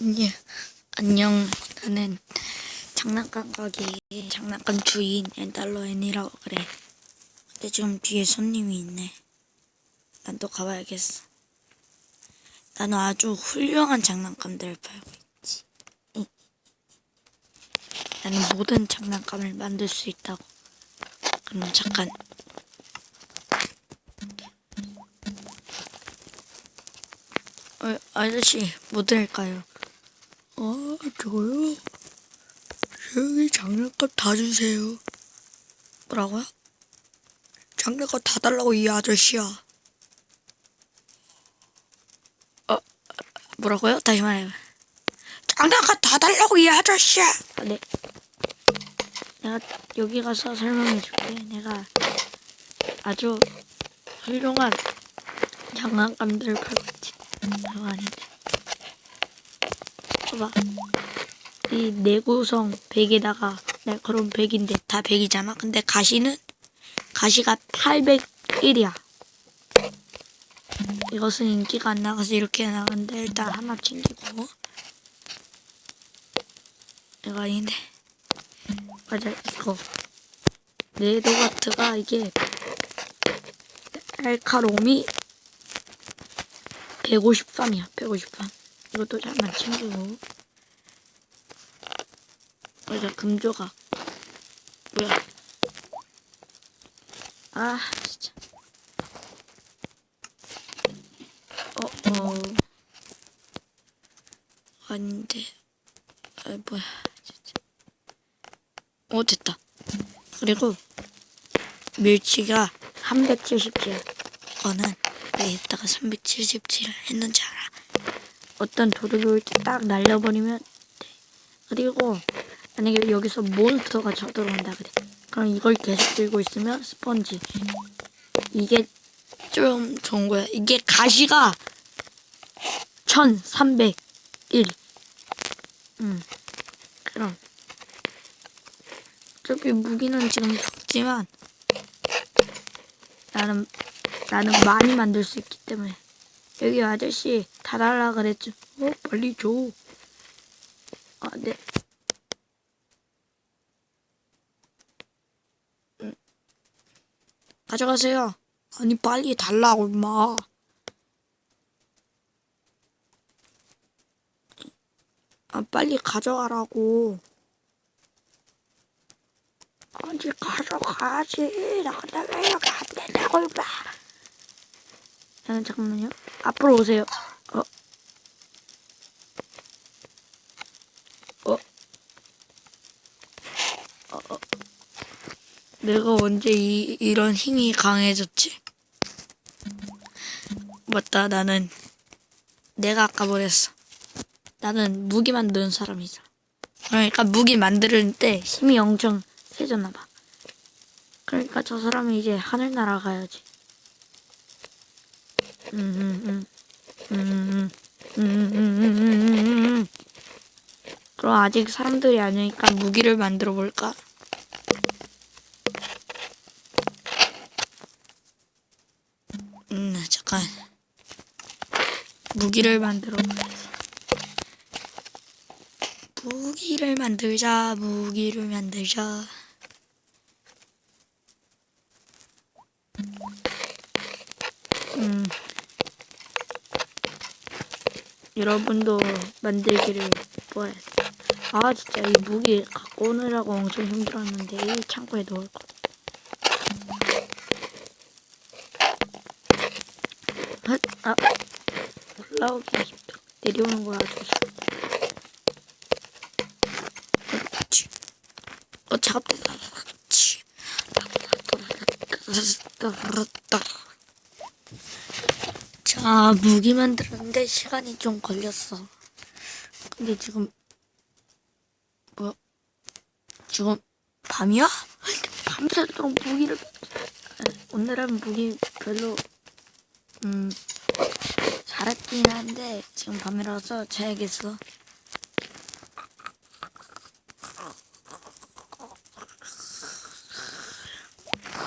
안녕, 안녕. 나는 장난감 가게 장난감 주인 엔달러 앤이라고 그래. 근데 지금 뒤에 손님이 있네. 난 또 가봐야겠어. 나는 아주 훌륭한 장난감들을 팔고 있지. 응. 나는 모든 장난감을 만들 수 있다고. 그럼 잠깐. 어, 아저씨, 뭐 드릴까요? 어, 저요? 여기 장난감 다 주세요. 뭐라고요? 장난감 다 달라고 이 아저씨야. 어, 뭐라고요? 다시 말해요. 장난감 다 달라고 이 아저씨야. 아, 네. 내가 여기 가서 설명해 줄게. 내가 아주 훌륭한 장난감들을 팔고 있지. 아닌데. 봐봐. 이 내구성 100에다가 날카로운 100인데 다 100이잖아. 근데 가시는 가시가 801이야. 이것은 인기가 안 나가서 이렇게 나가는데 일단 하나 챙기고 이거 아닌데 맞아 이거 네도가트가 이게 날카로움이 153이야 153 이것도 잠깐 챙기고. 맞아 금조각. 뭐야? 아 진짜. 어 어. 아닌데. 아 뭐야 진짜. 어 됐다. 그리고 밀치가 377 이거는 왜 이따가 377을 했는지 알아 어떤 도둑이 올 때 딱 날려버리면 돼. 그리고 만약에 여기서 몬스터가 쳐들어온다 그래. 그럼 이걸 계속 들고 있으면 스펀지. 이게 좀 좋은 거야. 이게 가시가 1301. 음. 그럼. 어차피 무기는 지금 적지만 나는 나는 많이 만들 수 있기 때문에 여기 아저씨 다 달라 그랬죠. 어 빨리 줘. 아 네. 음. 가져가세요. 아니 빨리 달라고 임마. 아 빨리 가져가라고. 아니 가져가지. 나왜 이렇게 안 된다고 임마. 아, 잠깐만요. 앞으로 오세요. 어. 어. 어, 어. 내가 언제 이, 이런 힘이 강해졌지? 맞다, 나는 내가 아까 뭐랬어. 나는 무기 만드는 사람이잖아. 그러니까 무기 만드는 때 힘이 엄청 세졌나 봐. 그러니까 저 사람은 이제 하늘 날아가야지. 그럼 아직 사람들이 아니니까 무기를 만들어 볼까? 음, 잠깐. 무기를 만들어 봐야지. 무기를 만들자, 무기를 만들자. 음. 여러분도 만들기를 뭐해. 아 진짜 이 무기 갖고 오느라고 엄청 힘들었는데 이 창고에 넣을 거. 헛, 아 올라오기 힘들어. 내려오는 거야 아주. 그렇지. 어 차갑다. 자, 무기 만들었는데 시간이 좀 걸렸어. 근데 지금, 뭐, 지금 밤이야? 밤새도록 무기를, 오늘은 무기 별로, 음, 잘했긴 한데, 지금 밤이라서 자야겠어.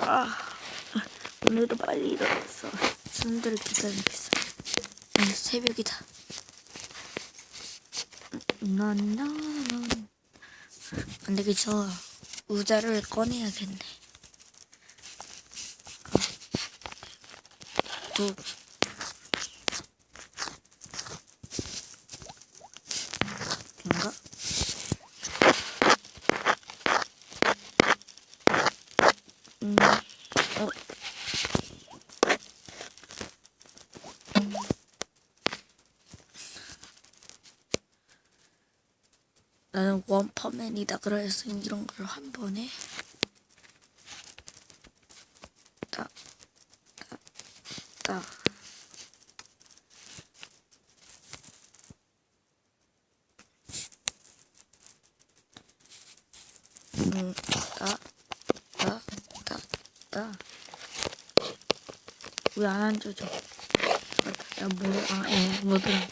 아, 오늘도 빨리 일어났어. 손들을 기다리겠어. 응, 새벽이다. 나나나 안 되겠어 의자를 꺼내야겠네 아, 두 인가? 음, 어. 나는 원퍼맨이다 그래서 이런 걸 한 번에 딱, 딱, 딱. 음, 딱, 딱, 딱, 딱. 왜안 앉아져? 야, 뭐, 아, 어, 뭐더라.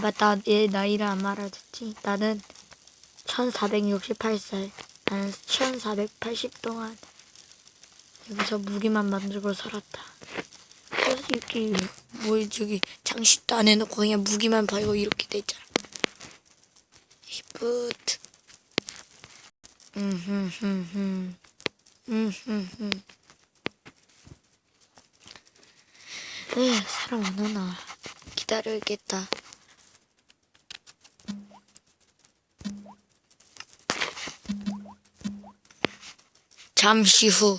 맞다, 얘 나이를 안 말해줬지. 나는 1468살. 나는 1480 동안 여기서 무기만 만들고 살았다. 그래서 이렇게 뭐 저기 장식도 안 해놓고 그냥 무기만 팔고 이렇게 돼 있잖아. 히프트. 음흠흠흠. 음흠흠. 에 사람 안 오나. 기다려야겠다. 잠시 후.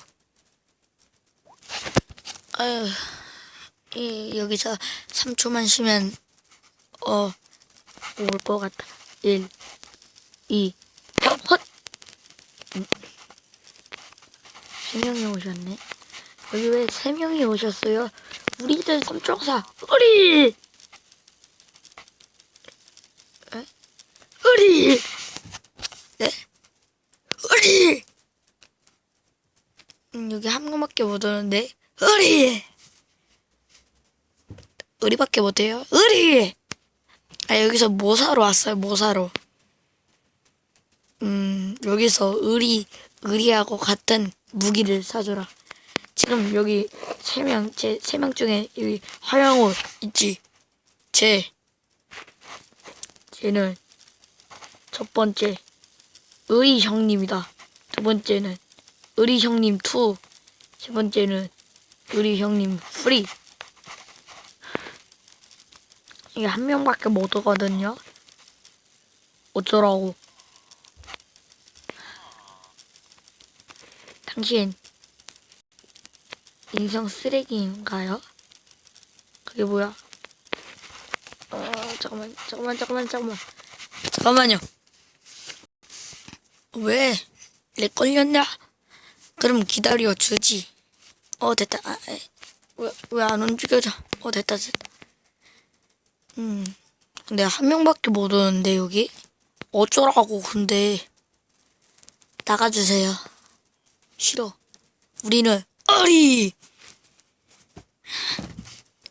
아유, 이, 여기서 3초만 쉬면, 어, 올 것 같다. 1, 2, 3, 헛! 음. 세 명이 오셨네. 여기 왜 세 명이 오셨어요? 우리들 삼총사, 우리! 에? 우리! 네? 우리! 음, 여기 한 명밖에 못 오는데 의리 의리밖에 못해요 의리 아 여기서 뭐 사러 왔어요 뭐 사러 음 여기서 의리 의리하고 같은 무기를 사줘라 지금 여기 세 명 제 세 명 중에 여기 화영호 있지 제 쟤는 첫 번째 의리 형님이다 두 번째는 의리 형님 2. 세 번째는 의리 형님 3. 이게 한 명밖에 못 오거든요. 어쩌라고. 당신 인성 쓰레기인가요? 그게 뭐야? 어, 잠깐만, 잠깐만, 잠깐만, 잠깐만. 잠깐만요. 왜? 렉 걸렸냐? 그럼 기다려 주지. 어 됐다. 아, 왜왜 안 움직여져? 어 됐다 됐다. 음. 근데 한 명밖에 못 오는데 여기 어쩌라고 근데 나가주세요. 싫어. 우리는 어리.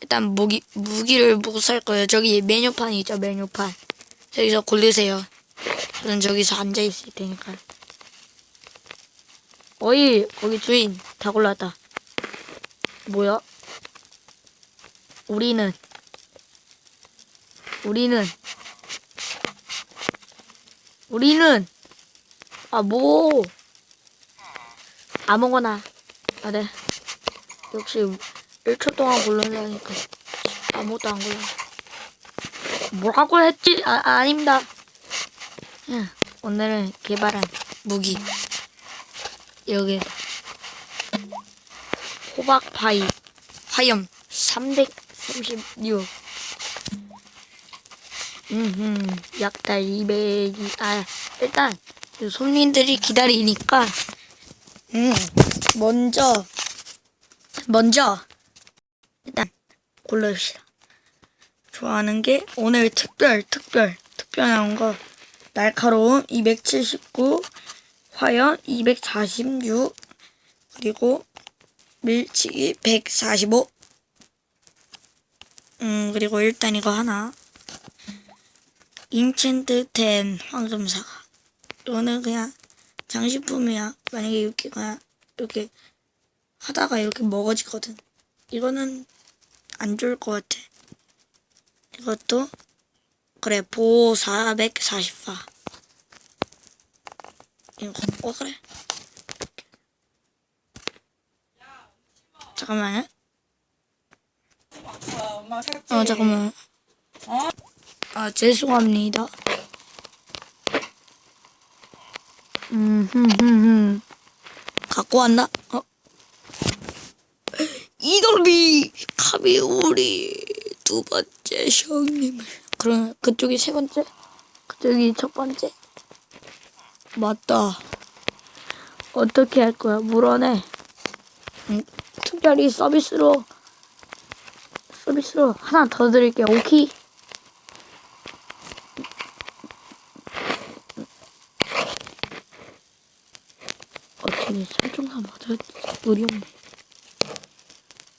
일단 무기 무기를 못살 거예요. 저기 메뉴판이 있죠 메뉴판. 여기서 고르세요. 저는 저기서 앉아 있을 테니까. 어이 거기 주인 다 골랐다 뭐야 우리는 우리는 우리는 아 뭐 아무거나. 아 네. 역시 1초 동안 고르려니까 아무것도 안 골라. 뭐라고 했지? 아, 아닙니다. 응, 오늘은 개발한 무기. 여기. 호박 파이. 화염 336 음흠 약달 200이 아 일단 그 손님들이 기다리니까 음 먼저 먼저 일단 골라줍시다 좋아하는 게 오늘 특별 특별 특별한 거 날카로움 279 화연 246 그리고 밀치기 145. 음, 그리고 일단 이거 하나. 인챈트 10 황금사과. 이거는 그냥 장식품이야. 만약에 이렇게 그냥 이렇게 하다가 이렇게 먹어지거든. 이거는 안 좋을 것 같아. 이것도 그래 보호 444. 이거 어 그래. 살찌. 어 잠깐만. 어? 아 죄송합니다. 음 흠 흠 흠. 갖고 왔나? 어. 이돌이 카비 우리 두 번째 형님을. 그럼 그쪽이 세 번째? 그쪽이 첫 번째? 맞다. 어떻게 할 거야? 물어내. 음, 특별히 서비스로 서비스로 하나 더 드릴게요. 오키. 어떻게 설정사 맞아? 의리 없네.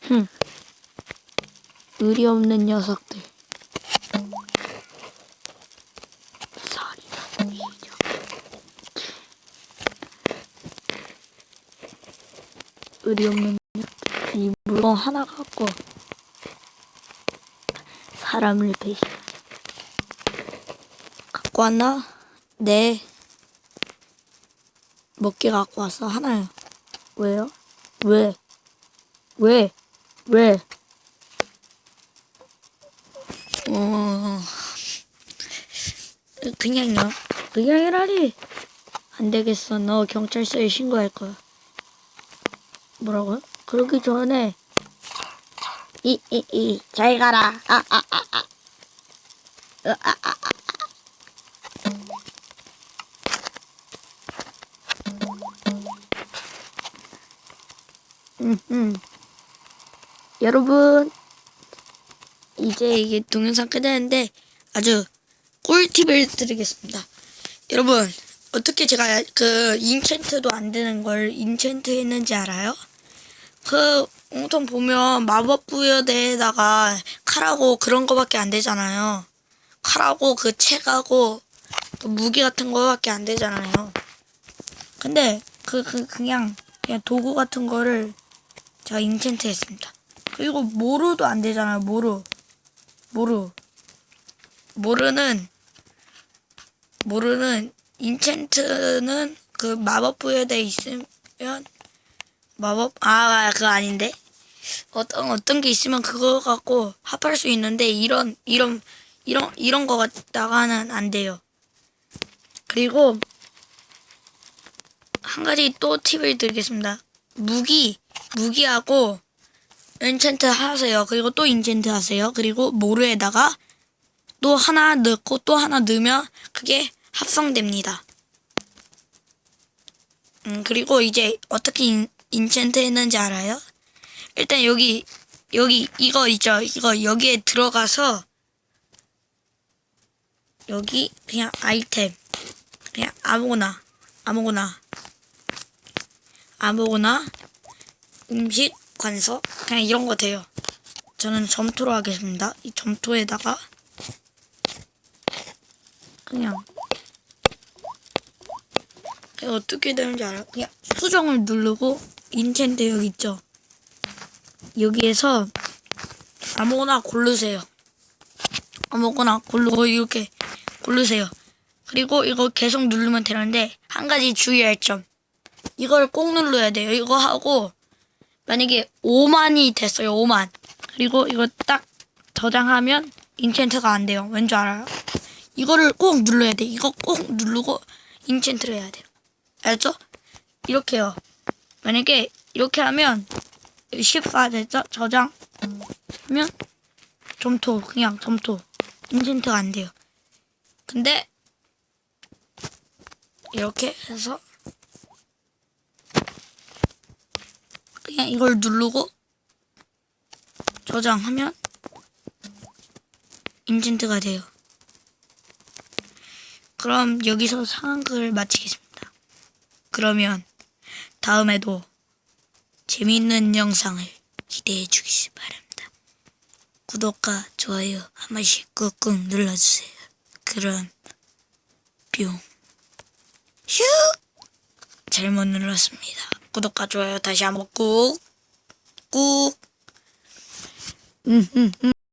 흠. 의리 없는 녀석들. 의리 없는 녀석들. 이 물건 하나 갖고 사람을 배신. 갖고 왔나? 네. 몇 개 갖고 왔어? 하나요. 왜요? 왜? 왜? 왜? 어, 그냥요. 그냥이라니. 안 되겠어. 너 경찰서에 신고할 거야. 뭐라고요? 그러기 전에 이, 이, 이, 잘 가라. 아, 아, 아, 아. 으, 아, 아, 여러분, 이제 이게 동영상 끝나는데 아주 꿀팁을 드리겠습니다. 여러분, 어떻게 제가 그 인챈트도 안 되는 걸 인챈트 했는지 알아요? 그 보통 보면 마법 부여대에다가 칼하고 그런 거밖에 안 되잖아요. 칼하고 그 책하고 그 무기 같은 거밖에 안 되잖아요. 근데 그, 그 그냥 그냥 도구 같은 거를 제가 인챈트 했습니다. 그리고 모루도 안 되잖아요. 모루. 모루. 모르는 모르는 인챈트는 그 마법 부여돼 있으면 마법 아 그거 아닌데 어떤 어떤 게 있으면 그거 갖고 합할 수 있는데 이런 이런 이런 이런 거 갖다가는 안 돼요. 그리고 한 가지 또 팁을 드리겠습니다. 무기 무기하고 엔챈트 하세요. 그리고 또 인챈트 하세요. 그리고 모르에다가 또 하나 넣고 또 하나 넣으면 그게 합성됩니다. 음, 그리고 이제 어떻게 인, 인챈트 했는지 알아요? 일단 여기, 여기, 이거 있죠? 이거 여기에 들어가서 여기 그냥 아이템. 그냥 아무거나, 아무거나, 아무거나 음식 관서 그냥 이런 거 돼요. 저는 점토로 하겠습니다. 이 점토에다가 그냥 어떻게 되는지 알아? 그냥 수정을 누르고 인챈트 여기 있죠. 여기에서 아무거나 고르세요. 아무거나 고르고 이렇게 고르세요. 그리고 이거 계속 누르면 되는데 한 가지 주의할 점. 이걸 꼭 눌러야 돼요. 이거 하고 만약에 5만이 됐어요. 5만. 그리고 이거 딱 저장하면 인챈트가 안 돼요. 왠지 알아요? 이거를 꼭 눌러야 돼. 이거 꼭 누르고 인챈트를 해야 돼요. 알죠? 이렇게요. 만약에 이렇게 하면 14 됐죠? 저장 하면 점토 그냥 점토 인챈트가 안 돼요. 근데 이렇게 해서 그냥 이걸 누르고 저장하면 인증트가 돼요. 그럼 여기서 상황극을 마치겠습니다. 그러면 다음에도 재미있는 영상을 기대해 주시기 바랍니다. 구독과 좋아요 한 번씩 꾹꾹 눌러주세요. 그럼 뿅. 휴! 잘못 눌렀습니다. 구독과 좋아요 다시 한번 꾹. 꾹. 음, 음, 음.